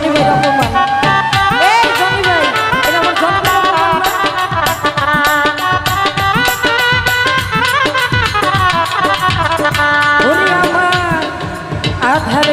Johnny ভাই অপমান। আধার